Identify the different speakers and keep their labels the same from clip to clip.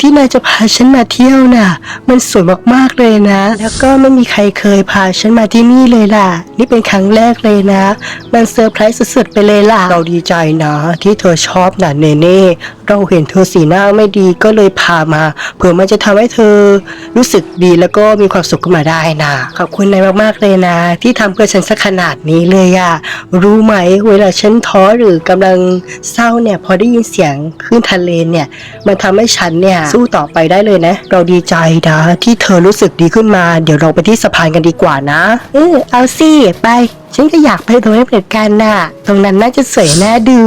Speaker 1: ที่นายจะพาฉันมาเที่ยวน่ะ มันสวยมากๆเลยนะ แล้วก็ไม่มีใครเคยพาฉันมาที่นี่เลยล่ะ นี่เป็นครั้งแรกเลยนะ มันเซอร์ไพรส์สุดๆไปเลยล่ะ เราดีใจนะ ที่เธอชอบน่ะเนเน่เราเห็นเธอสีหน้าไม่ดีก็เลยพามา เผื่อมันจะทำให้เธอรู้สึกดีแล้วก็มีความสุขขึ้นมาได้นะ ขอบคุณนายมากๆเลยนะ ที่ทำเพื่อฉันสักขนาดนี้เลยอะรู้ไหมเวลาฉันท้อหรือกำลังเศร้าเนี่ยพอได้ยินเสียงคลื่นทะเลเนี่ย มันทำให้ฉันเนี่ยสู้ต่อไปได้เลยนะ เราดีใจนะที่เธอรู้สึกดีขึ้นมา เดี๋ยวเราไปที่สะพานกันดีกว่านะ เออเอาสิไป ฉันก็อยากไปตรงนั้นเหมือนกันน่ะ ตรงนั้นน่าจะสวยน่าดู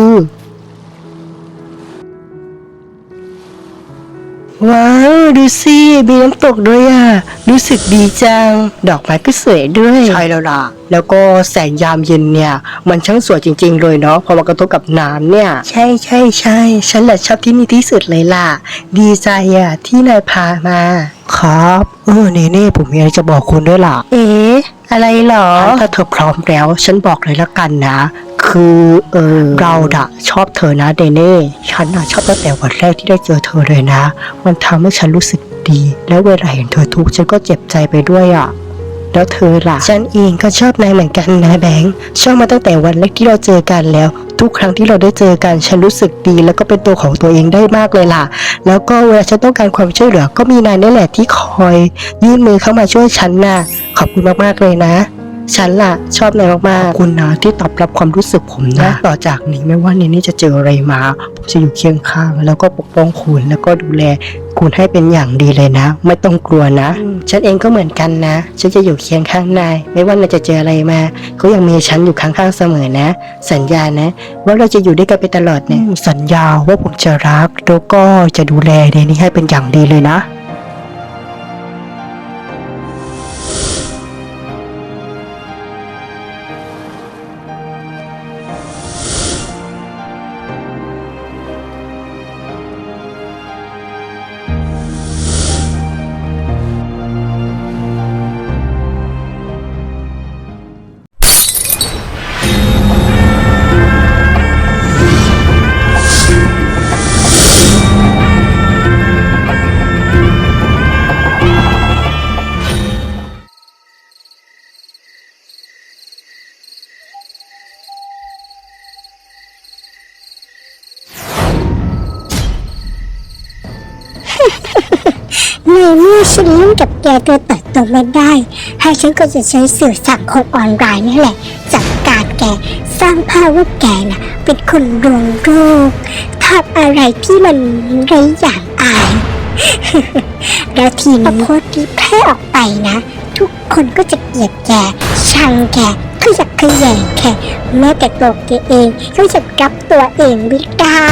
Speaker 1: ว้าวดูสิมีน้ำตกด้วยอะรู้สึกดีจัง ดอกไม้ก็สวยด้วยใช่แล้วล่ะ แล้วก็แสงยามเย็นเนี่ย มันช่างสวยจริง ๆ เลยเนาะพอมากระทบกับน้ำเนี่ย ใช่ใช่ใช่ฉันแหละชอบที่นี่ที่สุดเลยล่ะ ดีใจอะที่นายพามา ครับเออเนเน่ผมมีอะไรจะบอกคุณด้วยล่ะ เอ๊ะอะไรหรอ ถ้าเธอพร้อมแล้ว ฉันบอกเลยละกันนะ คือเออเราดะชอบเธอนะเดเน่ฉันอะชอบตั้งแต่วันแรกที่ได้เจอเธอเลยนะ มันทำให้ฉันรู้สึกดี แล้วเวลาเห็นเธอทุกข์ฉันก็เจ็บใจไปด้วยอะแล้วเธอล่ะ ฉันเองก็ชอบนายเหมือนกันนะแบงค์ชอบมาตั้งแต่วันแรกที่เราเจอกันแล้ว ทุกครั้งที่เราได้เจอกันฉันรู้สึกดี แล้วก็เป็นตัวของตัวเองได้มากเลยล่ะ แล้วก็เวลาฉันต้องการความช่วยเหลือ ก็มีนายนี่แหละที่คอย ยื่นมือเข้ามาช่วยฉันน่ะขอบคุณมากๆเลยนะ ฉันล่ะชอบนายมากๆขอบคุณนะที่ตอบรับความรู้สึกผมนะ ต่อจากนี้ไม่ว่าเนนี่จะเจออะไรมาผมจะอยู่เคียงข้าง แล้วก็ปกป้องคุณแล้วก็ดูแลคุณให้เป็นอย่างดีเลยนะ ไม่ต้องกลัวนะ ฉันเองก็เหมือนกันนะ ฉันจะอยู่เคียงข้างนาย ไม่ว่านายจะเจออะไรมา ก็ยังมีฉันอยู่ข้างๆเสมอนะ สัญญานะ ว่าเราจะอยู่ด้วยกันไปตลอดเนี่ยสัญญาว่าผมจะรักแล้วก็จะดูแลเนนี่ให้เป็นอย่างดีเลยนะ
Speaker 2: เมื่อฉันเล่นกับแกตัวต่อตัวไม่ได้ ให้ฉันก็จะใช้สื่อสังคมออนไลน์นี่แหละ จัดการแกสร้างภาพว่าแกน่ะ เป็นคนรวงโรคทำอะไรที่มันไร้อย่างอาย แล้วทีนี้พอโพสต์นี้แพร่ออกไปนะ ทุกคนก็จะเกลียดแก ชังแก ขยักขยงแกแม้แต่ตัวแกเองก็จะรับตัวเองไม่ได้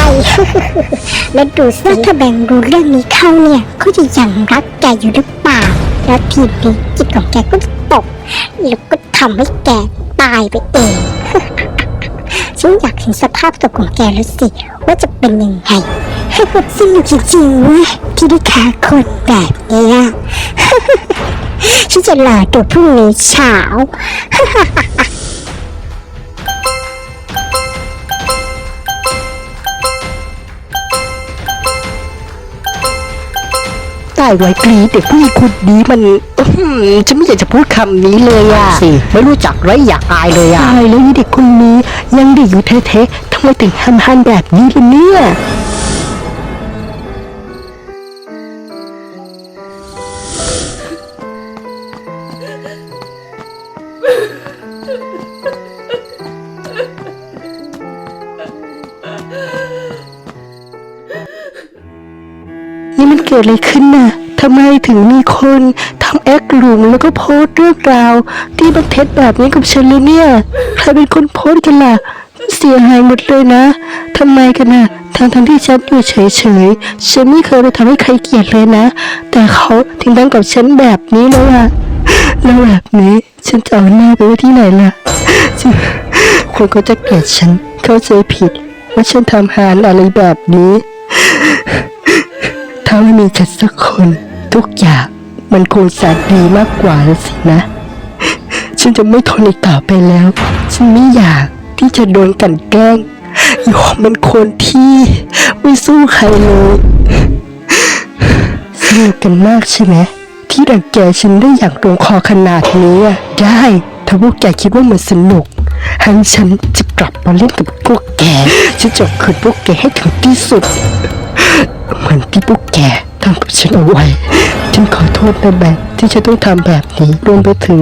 Speaker 2: แล้วดูสิถ้าแบงรู้เรื่องนี้เข้าเนี่ยเขาจะยังรักแกอยู่หรือเปล่าแล้วทีนี้จิตของแกก็จะตกแล้วก็ทำให้แกตายไปเองฉันอยากเห็นสภาพตัวของแกแล้วสิ ว่าจะเป็นยังไงสนุกจริงๆเว้ยที่ได้ฆ่าคนแบบเนี้ย ฉันจะรอตัวพรุ่งนี้เช้า
Speaker 1: ตายไว้กรีดเด็กผู้หญิงคนนี้มันอื้อหือฉันไม่อยากจะพูดคำนี้เลยอะสิไม่รู้จักไรอยากอายเลยอะตายแล้วนี่เด็กคนนี้ยังเด็กอยู่แท้ๆทำไมถึงทำฮันแบบนี้ล่ะเนี่ย นี่มันเกิดอะไรขึ้นน่ะทำไมถึงมีคนทำแอคหลุมแล้วก็โพสต์เรื่องราวที่มันเท็จแบบนี้กับฉันเลยเนี่ย ใครเป็นคนโพสต์กันล่ะ เสียหายหมดเลยนะทำไมกันน่ะทั้งทั้งที่ฉันอยู่เฉยๆ ฉันไม่เคยไปทำให้ใครเกลียดเลยนะ แต่เขาถึงทำกับฉันแบบนี้แล้วอะแล้วแบบนี้ฉันจะเอาหน้าไปไว้ที่ไหนล่ะฉันคนก็จะเกลียดฉัน เข้าใจผิด ว่าฉันทำหารอะไรแบบนี้ ถ้าไม่มีฉันสักคน ทุกอย่างมันคงสะดีมากกว่าแล้วสินะ ฉันจะไม่ทนอีกต่อไปแล้ว ฉันไม่อยากที่จะโดนกันแกล้งยอมเป็นคนที่ไม่สู้ใครเลยสนุกกันมากใช่ไหมที่รังแกฉันได้อย่างตรงคอขนาดนี้ได้ ถ้าพวกแกคิดว่ามันสนุก หันฉันจะกลับมาเล่นกับพวกแกฉันจะคืนพวกแกให้ถึงที่สุดเหมือนที่พวกแกทำกับฉันเอาไว้ ฉันขอโทษนะแบงที่ฉันต้องทำแบบนี้รวมไปถึง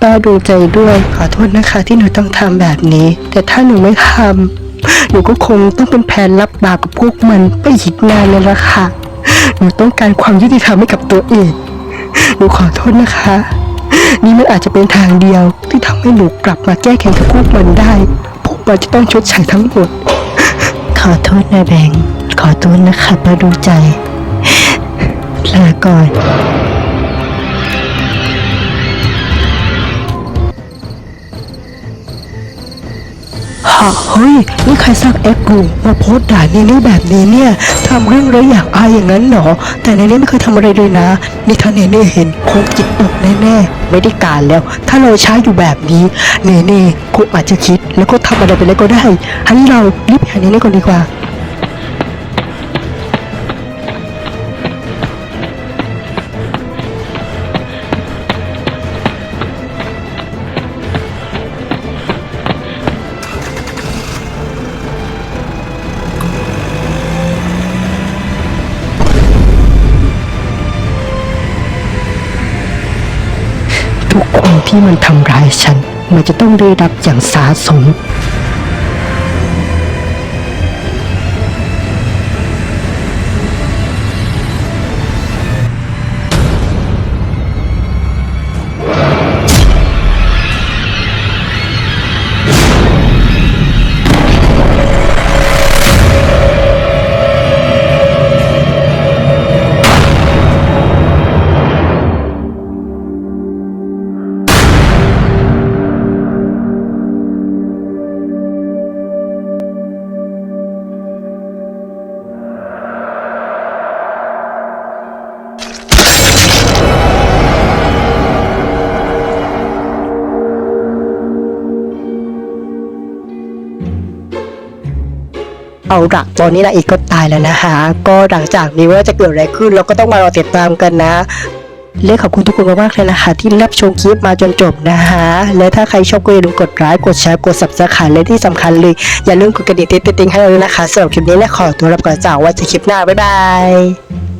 Speaker 1: ป้าดวงใจด้วย ขอโทษนะคะที่หนูต้องทำแบบนี้ แต่ถ้าหนูไม่ทำหนูก็คงต้องเป็นแผนรับบาปกับพวกมันไปอีกนานเลยละค่ะ หนูต้องการความยุติธรรมให้กับตัวเอง หนูขอโทษนะคะ นี่มันอาจจะเป็นทางเดียว ที่ทำให้หนูกลับมาแก้แค้นกับพวกมันได้ พวกมันจะต้องชดใช้ทั้งหมด ขอโทษนะแบงค์ขอโทษนะคะป้าดวงใจ ลาก่อนฮะเฮ้ย นี่ใครสร้างแอปกูมาโพสต์ด่าเนเน่แบบนี้เนี่ย ทำเรื่องไรอยากอายอย่างนั้นเหรอ แต่ในนี้ไม่เคยทำอะไรเลยนะ นี่ถ้าเนเน่เห็นคงจิตตกแน่ๆ ไม่ได้การแล้ว ถ้าเราใช้อยู่แบบนี้ เนเน่คงอาจจะคิดแล้วก็ทำอะไรไปแล้วก็ได้ฮันเรารีบหาเนเน่ก่อนดีกว่า ทุกคนที่มันทำร้ายฉัน มันจะต้องได้รับอย่างสาสม เอาละตอนนี้นางเอกก็ตายแล้วนะคะ ก็หลังจากนี้ว่าจะเกิดอะไรขึ้น เราก็ต้องมารอติดตามกันนะเละขอบคุณทุกคนมากๆเลยนะคะ ที่รับชมคลิปมาจนจบนะคะ และถ้าใครชอบก็อย่าลืมกดไลค์กดแชร์กด subscribe และที่สำคัญเลย อย่าลืมกดกระดิ่งติ๊งๆให้เราด้วยนะคะสำหรับคลิปนี้และขอตัวลาไปก่อนจากว่าจะคลิปหน้าบ๊ายบาย